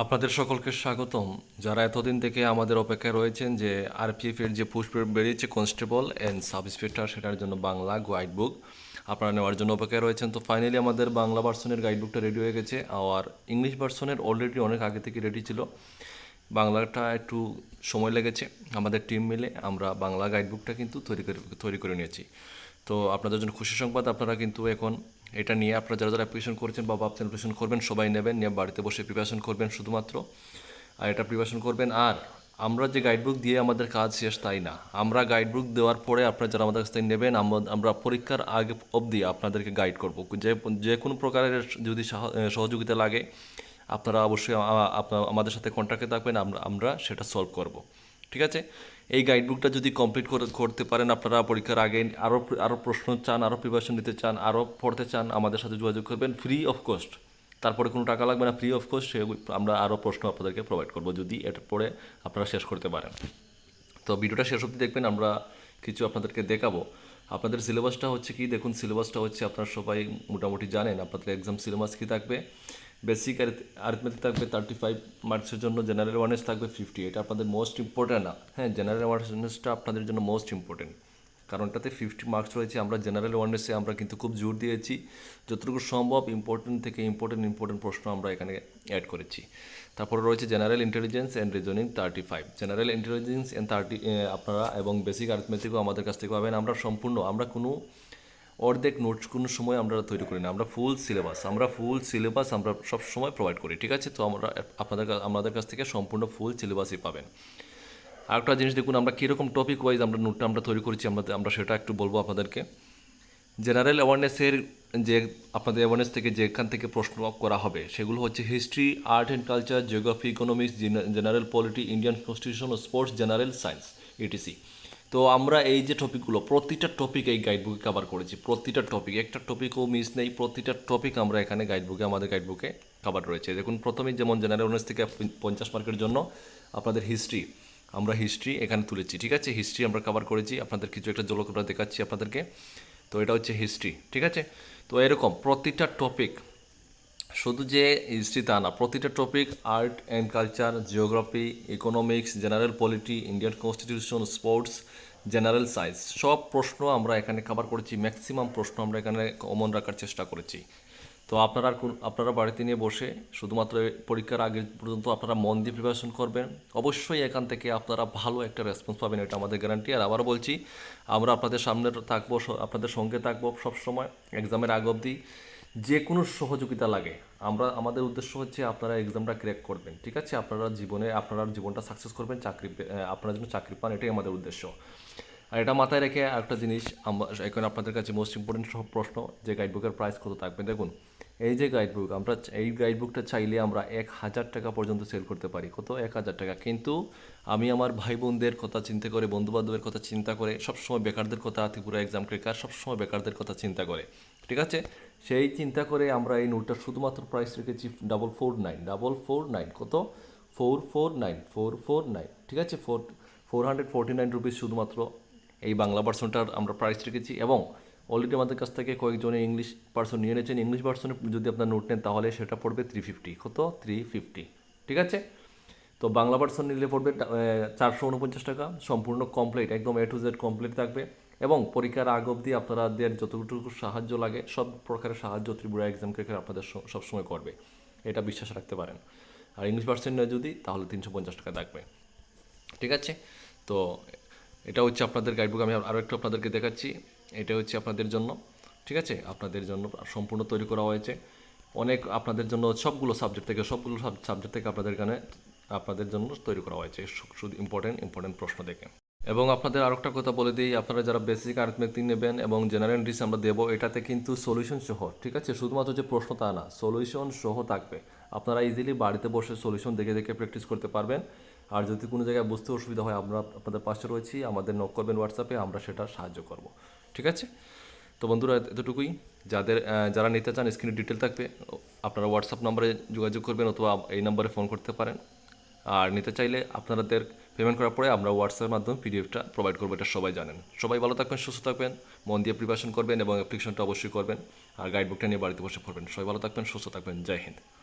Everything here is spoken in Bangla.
আপনাদের সকলকে স্বাগতম। যারা এতদিন থেকে আমাদের অপেক্ষায় রয়েছেন যে আরপিএফ এর যে পুষ্প বেরিয়েছে কনস্টেবল অ্যান্ড সাব ইন্সপেক্টর সেটার জন্য বাংলা গাইড বুক আপনারা নেওয়ার জন্য অপেক্ষায় রয়েছেন। তো ফাইনালি আমাদের বাংলা ভার্সনের গাইড বুকটা রেডি হয়ে গেছে। আর ইংলিশ ভার্সনের অলরেডি অনেক আগে থেকে রেডি ছিল। বাংলাটা একটু সময় লেগেছে আমাদের টিম মিলে। আমরা বাংলা গাইড বুকটা কিন্তু তৈরি করে তৈরি করে নিয়েছি। তো আপনাদের জন্য খুশি সংবাদ। আপনারা কিন্তু এখন এটা নিয়ে আপনারা যারা যারা অ্যাপ্লিকেশন করেছেন বা ভাবছেন অ্যাপ্লিকেশন করবেন, সবাই নেবেন, নিয়ে বাড়িতে বসে প্রিপারেশন করবেন শুধুমাত্র। আর এটা প্রিপারেশন করবেন। আর আমরা যে গাইডবুক দিয়ে আমাদের কাজ শেষ তাই না। আমরা গাইডবুক দেওয়ার পরে আপনারা যারা আমাদের কাছ থেকে নেবেন, আমরা- পরীক্ষার আগে অবধি আপনাদেরকে গাইড করব। যে যে কোনো প্রকারের যদি সাহ- সহযোগিতা লাগে, আপনারা অবশ্যই আমাদের সাথে কন্ট্যাক্টে থাকবেন, আমরা আমরা সেটা সলভ করব। ঠিক আছে? এই গাইডবুকটা যদি কমপ্লিট করে করতে পারেন, আপনারা পরীক্ষার আগে আরও আরও প্রশ্ন চান আরও প্রিপারেশন নিতে চান আরও পড়তে চান, আমাদের সাথে যোগাযোগ করবেন ফ্রি অফ কস্ট তারপরে কোনো টাকা লাগবে না ফ্রি অফ কস্ট সে আমরা আরও প্রশ্ন আপনাদেরকে প্রোভাইড করব যদি এটা পড়ে আপনারা শেষ করতে পারেন। তো ভিডিওটা শেষ অবধি দেখবেন, আমরা কিছু আপনাদেরকে দেখাবো। আপনাদের সিলেবাসটা হচ্ছে কি? দেখুন সিলেবাসটা হচ্ছে আপনারা সবাই মোটামুটি জানেন, আপনাদের এক্সাম সিলেবাস কী থাকবে? বেসিক আরিথমেটিক থাকবে থার্টি ফাইভ মার্কসের জন্য জেনারেল অ্যাওয়ারনেস থাকবে ফিফটি এটা আপনাদের মোস্ট ইম্পর্ট্যান্ট না। হ্যাঁ জেনারেল অ্যাওয়ারনেসটা আপনাদের জন্য মোস্ট ইম্পর্টেন্ট কারণ এটাতে ফিফটি মার্কস রয়েছে, আমরা জেনারেল অ্যাওয়ারনেসে আমরা কিন্তু খুব জোর দিয়েছি, যতটুকু সম্ভব ইম্পর্টেন্ট থেকে ইম্পর্টেন্ট ইম্পর্টেন্ট প্রশ্ন আমরা এখানে অ্যাড করেছি। তারপরে রয়েছে general intelligence and reasoning thirty five general intelligence and thirty আপনারা এবং বেসিক আরিথমেটিকও আমাদের কাছ থেকে পাবেন, আমরা সম্পূর্ণ, আমরা কোনো অর্ধেক নোটস কোনো সময় আমরা তৈরি করি না। আমরা ফুল সিলেবাস আমরা ফুল সিলেবাস আমরা সব সময় প্রোভাইড করি, ঠিক আছে? তো আমরা, আপনাদের আমাদের কাছ থেকে সম্পূর্ণ ফুল সিলেবাসই পাবেন। আরেকটা জিনিস দেখুন, আমরা কীরকম টপিক ওয়াইজ আমরা নোটটা আমরা তৈরি করেছি, আমরা আমরা সেটা একটু বলব আপনাদেরকে। জেনারেল অ্যাওয়ারনেসের যে, আপনাদের অ্যাওয়ারনেস থেকে যেখান থেকে প্রশ্ন করা হবে, সেগুলো হচ্ছে history art and culture geography economics general polity Indian constitution O sports general science etc তো আমরা এই যে টপিকগুলো প্রতিটা টপিক এই গাইডবুকে কভার করেছি। প্রতিটা টপিক একটা টপিকও মিস নেই, প্রতিটা টপিক আমরা এখানে গাইডবুকে আমাদের গাইডবুকে কভার রয়েছে। দেখুন, প্রথমেই যেমন জেনারেল অনার্স থেকে পঞ্চাশ মার্কের জন্য আপনাদের হিস্ট্রি আমরা হিস্ট্রি এখানে তুলেছি, ঠিক আছে? হিস্ট্রি আমরা কভার করেছি, আপনাদের কিছু একটা জলক আমরা দেখাচ্ছি আপনাদেরকে। তো এটা হচ্ছে হিস্ট্রি ঠিক আছে? তো এরকম, প্রতিটা টপিক শুধু যে হিস্ট্রি তা না, প্রতিটা topic art and culture geography economics general polity Indian constitution sports general science সব প্রশ্ন আমরা এখানে কভার করেছি ম্যাক্সিমাম প্রশ্ন আমরা এখানে কমন রাখার চেষ্টা করেছি। তো আপনারা আপনারা বাড়িতে নিয়ে বসে শুধুমাত্র পরীক্ষার আগে পর্যন্ত আপনারা মন দিয়ে প্রিপারেশন করবেন। অবশ্যই এখান থেকে আপনারা ভালো একটা রেসপন্স পাবেন, এটা আমাদের গ্যারান্টি আর আবার বলছি, আমরা আপনাদের সামনে থাকব, আপনাদের সঙ্গে থাকব সবসময় এক্সামের আগ অবধি। যে কোনো সহযোগিতা লাগে। আমরা, আমাদের উদ্দেশ্য হচ্ছে আপনারা এক্সামটা ক্র্যাক করবেন, ঠিক আছে? আপনারা জীবনে, আপনারা জীবনটা সাকসেস করবেন, চাকরি আপনারা যেন চাকরি পান, এটাই আমাদের উদ্দেশ্য। আর এটা মাথায় রেখে আরেকটা জিনিস এখন আপনাদের কাছে মোস্ট ইম্পর্টেন্ট সব প্রশ্ন, যে গাইডবুকের প্রাইস কত থাকবে? দেখুন, এই যে গাইডবুক আমরা, এই গাইডবুকটা চাইলে আমরা এক হাজার টাকা পর্যন্ত সেল করতে পারি। কত? এক হাজার টাকা। কিন্তু আমি আমার ভাই বোনদের কথা চিন্তা করে বন্ধু বান্ধবের কথা চিন্তা করে, সবসময় বেকারদের কথা ত্রিপুরা এক্সাম ক্রেকার সবসময় বেকারদের কথা চিন্তা করে, ঠিক আছে? সেই চিন্তা করে আমরা এই নোটটা শুধুমাত্র প্রাইস রেখেছি double four nine double four nine কত? Four four nine four four nine ঠিক আছে? Four four hundred forty nine rupees শুধুমাত্র এই বাংলা ভার্সনটার আমরা প্রাইস রেখেছি এবং অলরেডি আমাদের কাছ থেকে কয়েকজনে ইংলিশ ভার্সন নিয়ে নিয়েছেন। ইংলিশ ভার্সনে যদি আপনার নোট নেন তাহলে সেটা পড়বে থ্রি ফিফটি কত? থ্রি ফিফটি ঠিক আছে? তো বাংলা ভার্সন নিলে পড়বে চারশো উনপঞ্চাশ টাকা, সম্পূর্ণ কমপ্লিট একদম এ টু জেড কমপ্লিট থাকবে। এবং পরীক্ষার আগ অবধি আপনাদের যতটুকু সাহায্য লাগে, সব প্রকারের সাহায্য ত্রিপুরা এক্সাম ক্রেকার আপনাদের সবসময় করবে। এটা বিশ্বাস রাখতে পারেন। আর ইংলিশ ভার্সন নেয় যদি, তাহলে তিনশো পঞ্চাশ টাকা থাকবে। ঠিক আছে? তো এটা হচ্ছে আপনাদের গাইডবুক আমি আরও একটু আপনাদেরকে দেখাচ্ছি। এটা হচ্ছে আপনাদের জন্য। ঠিক আছে? আপনাদের জন্য সম্পূর্ণ তৈরি করা হয়েছে। অনেক আপনাদের জন্য সবগুলো সাবজেক্ট থেকে, সবগুলো সাবজেক্ট থেকে আপনাদের এখানে আপনাদের জন্য তৈরি করা হয়েছে। শুধু ইম্পর্টেন্ট ইম্পর্টেন্ট প্রশ্ন দেখে। এবং আপনাদের আর একটা কথা বলে দিই, আপনারা যারা বেসিক আর্থমেটিক নেবেন এবং জেনারেল ডিস আমরা দেবো, এটাতে কিন্তু সলিউশন সহ, ঠিক আছে? শুধুমাত্র যে প্রশ্ন তা না সলিউশন সহ থাকবে। আপনারা ইজিলি বাড়িতে বসে সলিউশন দেখে দেখে প্র্যাকটিস করতে পারবেন। আর যদি কোনো জায়গায় বুঝতে অসুবিধা হয়, আমরা আপনাদের পাশে রয়েছি, আমাদের নক করবেন হোয়াটসঅ্যাপে আমরা সেটা সাহায্য করব, ঠিক আছে? তো বন্ধুরা, এতটুকুই। যাদের যারা নিতে চান স্ক্রিনে ডিটেল থাকবে, আপনারা হোয়াটসঅ্যাপ নাম্বারে যোগাযোগ করবেন অথবা এই নাম্বারে ফোন করতে পারেন। আর নিতে চাইলে আপনাদের পেমেন্ট করার পরে আমরা হোয়াটসঅ্যাপের মাধ্যমে পিডিএফটা প্রোভাইড করব, এটা সবাই জানেন। সবাই ভালো থাকবেন, সুস্থ থাকবেন, মন দিয়ে প্রিপারেশন করবেন এবং অ্যাপ্লিকেশনটা অবশ্যই করবেন। আর গাইডবুকটা নিয়ে বাড়িতে বসে পড়বেন। সবাই ভালো থাকবেন, সুস্থ থাকবেন। জয় হিন্দ।